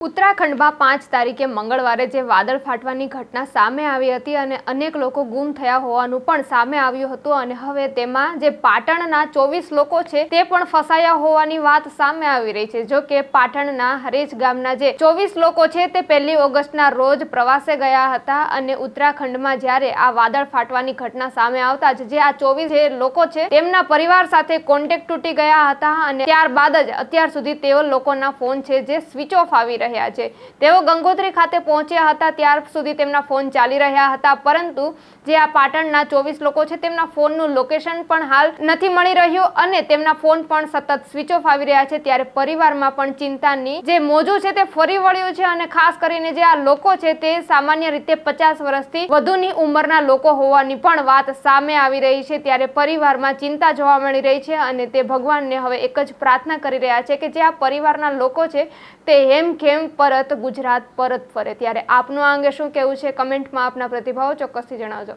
ઉત્તરાખંડમાં પાંચ તારીખે મંગળવારે જે વાદળ ફાટવાની ઘટના સામે આવી હતી અને અનેક લોકો ગુમ થયા હોવાનું પણ સામે આવ્યું હતું અને હવે તેમાં જે પાટણના ચોવીસ લોકો છે તે પણ ફસાયા હોવાની વાત સામે આવી રહી છે. જો કે પાટણના હરેજ ગામના જે ચોવીસ લોકો છે તે પહેલી ઓગસ્ટના રોજ પ્રવાસે ગયા હતા અને ઉત્તરાખંડમાં જ્યારે આ વાદળ ફાટવાની ઘટના સામે આવતા જ જે આ ચોવીસ લોકો છે તેમના પરિવાર સાથે કોન્ટેક્ટ તૂટી ગયા હતા અને ત્યારબાદ જ અત્યાર સુધી તેઓ લોકોના ફોન છે જે સ્વિચ ઓફ આવી રહ્યા છે. તેઓ ગંગોત્રી ખાતે પહોંચ્યા હતા ત્યાર સુધી તેમના ફોન ચાલી રહ્યા હતા, પરંતુ જે આ પાટણના ચોવીસ લોકો છે તેમના ફોનનું લોકેશન પણ હાલ નથી મળી રહ્યું અને તેમના ફોન પણ સતત સ્વિચ ઓફ આવી રહ્યા છે. ત્યારે પરિવારમાં પણ ચિંતાની જે મોજું છે તે ફરી વળ્યું છે અને ખાસ કરીને જે આ લોકો છે તે સામાન્ય રીતે પચાસ વર્ષથી વધુની ઉંમરના લોકો હોવાની પણ વાત સામે આવી રહી છે. ત્યારે પરિવારમાં ચિંતા જોવા મળી રહી છે અને તે ભગવાનને હવે એક જ પ્રાર્થના કરી રહ્યા છે કે જે આ પરિવારના લોકો છે તે હેમખેમ પરત, ગુજરાત પરત ફરે. ત્યારે આપનું આ અંગે શું કહેવું છે? કમેન્ટમાં આપના પ્રતિભાવો ચોક્કસથી જણાવજો.